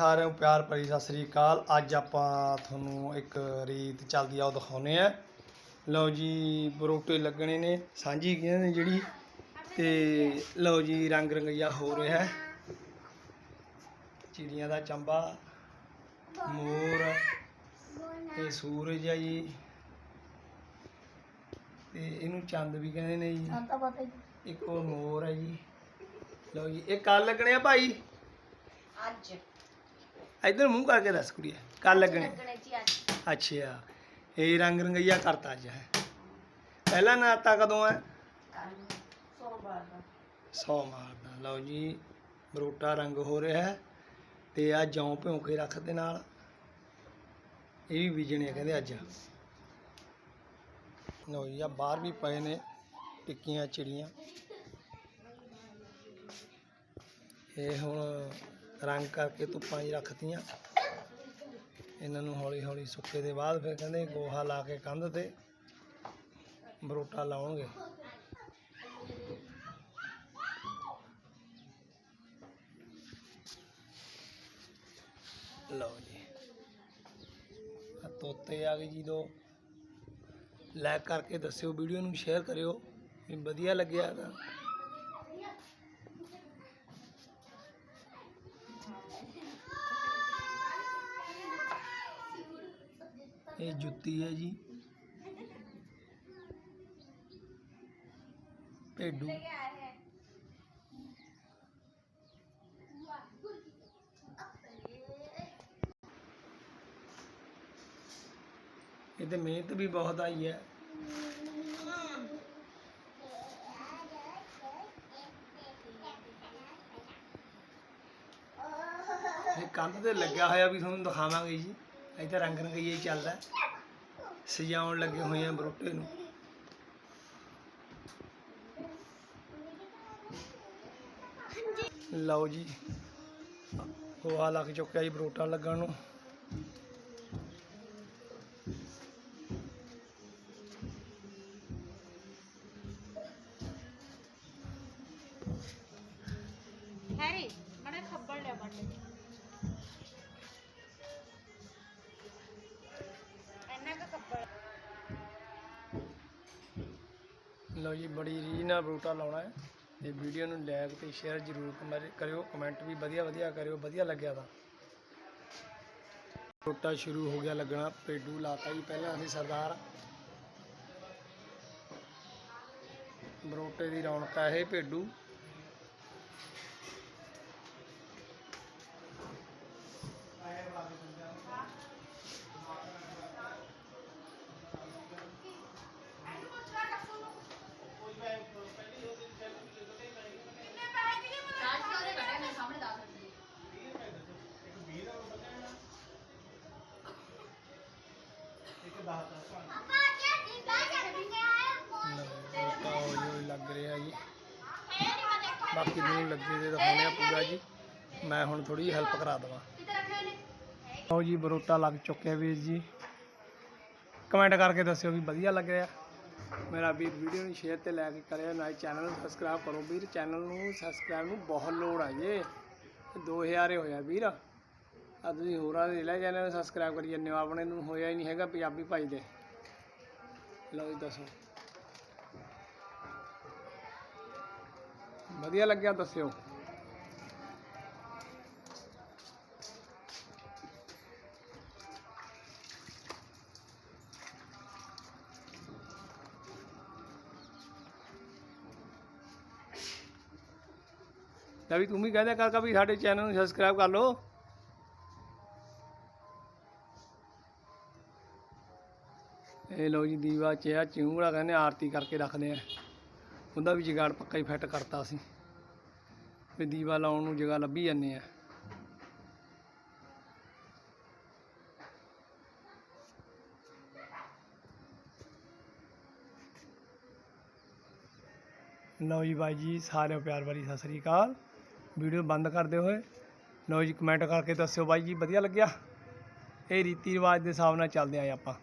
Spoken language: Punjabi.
ਸਾਰਿਆਂ ਨੂੰ ਪਿਆਰ ਭਰੀ ਸਤਿ ਸ੍ਰੀ ਅਕਾਲ। ਅੱਜ ਆਪਾਂ ਤੁਹਾਨੂੰ ਇੱਕ ਰੀਤ ਚੱਲਦੀ ਆ ਉਹ ਦਿਖਾਉਨੇ ਆ। ਲਓ ਜੀ ਬਰੋਟੇ ਲੱਗਣੇ ਨੇ ਸਾਂਝੀ ਕਹਿੰਦੇ ਨੇ ਜਿਹੜੀ? ਤੇ ਲਓ ਜੀ ਰੰਗ ਰੰਗਈਆ ਹੋ ਰਿਹਾ ਹੈ। ਚਿੜੀਆਂ ਦਾ ਚੰਬਾ ਮੋਰ ਤੇ ਸੂਰਜ ਆ ਜੀ। ਤੇ ਇਹਨੂੰ ਚੰਦ ਵੀ ਕਹਿੰਦੇ ਨੇ ਜੀ। ਤਾਂ ਪਤਾ ਹੀ ਇੱਕ ਉਹ ਮੋਰ ਹੈ ਜੀ। ਲਓ ਜੀ ਇਹ ਕੱਲ ਲੱਗਣੇ ਆ ਭਾਈ? ਅੱਜ। ਇੱਧਰ ਮੂੰਹ ਕਰਕੇ ਦੱਸ ਕੁੜੀਏ ਕੱਲ ਲੱਗਣੇ। ਲੱਗਣੇ ਜੀ ਅੱਜ। ਅੱਛਾ ਇਹ ਰੰਗ ਰੰਗਈਆ ਕਰਤਾ ਅੱਜ ਹੈ। ਪਹਿਲਾ ਨਾਤਾ ਕਦੋਂ ਹੈ? ਕੱਲ ਸੋਮਵਾਰ ਦਾ। ਸੋਮਵਾਰ ਦਾ ਲਓ ਜੀ ਬਰੋਟਾ ਰੰਗ ਹੋ ਰਿਹਾ ਹੈ ਤੇ ਆ ਜੌਂ ਭਿਉਂ ਕੇ ਰੱਖਦੇ ਨਾਲ। ਇਹ ਵੀ ਬੀਜਣੇ ਆ ਕਹਿੰਦੇ ਅੱਜ। ਲਓ ਜੀ ਆ ਬਾਹਰ ਵੀ ਪਏ ਨੇ ਟਿੱਕੀਆਂ ਚਿੜੀਆਂ। ਇਹ ਹੁਣ ਰੰਗ ਕਰਕੇ ਧੁੱਪਾਂ 'ਚ ਰੱਖਤੀਆਂ। ਇਹਨਾਂ ਨੂੰ ਹੌਲੀ ਹੌਲੀ ਸੁੱਕੇ ਦੇ ਬਾਅਦ ਫਿਰ ਕਹਿੰਦੇ ਗੋਹਾ ਲਾ ਕੇ ਕੰਧ ਤੇ ਬਰੋਟਾ ਲਾਉਣਗੇ। ਲਓ ਜੀ। ਆ ਤੋਤੇ ਆ ਗਏ ਜੀ ਦੋ। ਲਾਈਕ ਕਰਕੇ ਦੱਸਿਓ ਵੀਡੀਓ ਨੂੰ ਸ਼ੇਅਰ ਕਰਿਓ। ਵੀ ਵਧੀਆ ਲੱਗਿਆ ਤਾਂ। ਇਹ ਜੁੱਤੀ ਹੈ ਜੀ। ਭੇਡੂ। ਇਹ ਤੇ ਮਿਹਨਤ ਵੀ ਬਹੁਤ ਆਈ ਹੈ। ਇਹ ਕੰਧ ਤੇ ਲੱਗਿਆ ਹੋਇਆ ਵੀ ਤੁਹਾਨੂੰ ਦਿਖਾਵਾਂਗੇ ਜੀ। ਇੱਥੇ ਰੰਗ ਰੰਗਈਆ ਹੀ ਚੱਲਦਾ। ਸਜਾਉਣ ਲੱਗੇ ਹੋਏ ਆ ਬਰੋਟੇ ਨੂੰ। ਲਓ ਜੀ ਗੋਹਾ ਲੱਗ ਚੁੱਕਿਆ ਜੀ ਬਰੋਟਾ ਲੱਗਣ ਨੂੰ। ਹੈਰੀ, ਮੜੇ ਖੱਬਲ ਲੈ ਬੰਦੇ ਲਓ ਜੀ, ਬੜੀ ਰੀਝ ਨਾਲ ਬਰੋਟਾ ਲਾਉਣਾ ਹੈ ਤੇ ਵੀਡੀਓ ਨੂੰ ਲਾਈਕ ਤੇ ਸ਼ੇਅਰ ਜ਼ਰੂਰ ਕਮਰ- ਕਰਿਓ ਕਮੈਂਟ ਵੀ ਵਧੀਆ ਵਧੀਆ ਕਰਿਓ, ਵਧੀਆ ਲੱਗਿਆ ਤਾਂ। ਬਰੋਟਾ ਸ਼ੁਰੂ ਹੋ ਗਿਆ ਲੱਗਣਾ, ਪੇਡੂ ਲਾਤਾ ਜੀ ਪਹਿਲਾਂ ਅਸੀਂ ਸਰਦਾਰ। ਬਰੋਟੇ ਦੀ ਰੌਣਕ ਹੈ ਇਹ ਪੇਡੂ। ਬਾਕੀ ਨੂੰ ਲੱਗੇ ਦੇ ਦਿਖਾਉਣੇ ਆ ਪੂਰਾ ਜੀ। ਮੈਂ ਹੁਣ ਥੋੜੀ ਜਿਹੀ ਹੈਲਪ ਕਰਾ ਦੇਵਾਂ। ਲਓ ਜੀ, ਬਰੋਟਾ ਲੱਗ ਚੁੱਕਿਆ ਵੀਰ ਜੀ। ਕਮੈਂਟ ਕਰਕੇ ਦੱਸਿਓ ਵੀ ਵਧੀਆ ਲੱਗ ਰਿਹਾ। ਮੇਰਾ ਵੀਰ ਵੀਡੀਓ ਨੂੰ ਸ਼ੇਅਰ ਤੇ ਲਾਈਕ ਕਰਿਓ, ਨਾਲ ਚੈਨਲ ਨੂੰ ਸਬਸਕ੍ਰਾਈਬ ਕਰੋ। ਵੀਰ ਚੈਨਲ ਨੂੰ ਸਬਸਕ੍ਰਾਈਬ ਨੂੰ ਬਹੁਤ ਲੋੜ ਆ ਜੇ। 2000 ਹੀ ਹੋਇਆ ਵੀਰ। ਆ ਤੁਸੀਂ ਹੋਰਾਂ ਦੇ ਲੈ ਚੈਨਲ ਨੂੰ ਸਬਸਕ੍ਰਾਈਬ ਕਰੀ ਜੰਨੇ ਆਪਣੇ ਨੂੰ ਹੋਇਆ ਹੀ ਨਹੀਂ ਹੈਗਾ ਪੰਜਾਬੀ ਭਾਈ ਦੇ। ਲਓ ਜੀ, ਦੱਸੋ। ਵਧੀਆ ਲੱਗਿਆ ਦੱਸਿਓ। ਤਾਂ ਵੀ ਤੂੰ ਵੀ ਕਹਿੰਦਾ ਕਾਕਾ ਵੀ ਸਾਡੇ ਚੈਨਲ ਨੂੰ ਸਬਸਕ੍ਰਾਈਬ ਕਰ ਲਓ। ਇਹ ਲਓ ਜੀ ਦੀਵਾ ਚ ਚਿਉਂਗੜਾ ਕਹਿੰਦੇ ਆਰਤੀ ਕਰਕੇ ਰੱਖਦੇ ਆ। ਉਹਦਾ ਵੀ ਜਗਾੜ ਪੱਕਾ ਹੀ ਫਿੱਟ ਕਰਤਾ ਸੀ ਵੀ ਦੀਵਾ ਲਾਉਣ ਨੂੰ ਜਗ੍ਹਾ ਲੱਭੀ ਜਾਂਦੇ ਆ। ਲਓ ਜੀ ਬਾਈ ਜੀ, ਸਾਰਿਆਂ ਪਿਆਰ ਭਰੀ ਸਤਿ ਸ੍ਰੀ ਅਕਾਲ। ਵੀਡੀਓ ਬੰਦ ਕਰਦੇ ਹੋਏ, ਲਓ ਜੀ ਕਮੈਂਟ ਕਰਕੇ ਦੱਸਿਓ ਬਾਈ ਜੀ, ਵਧੀਆ ਲੱਗਿਆ? ਇਹ ਰੀਤੀ ਰਿਵਾਜ ਦੇ ਹਿਸਾਬ ਨਾਲ ਚੱਲਦੇ ਆਂ ਆਪਾਂ।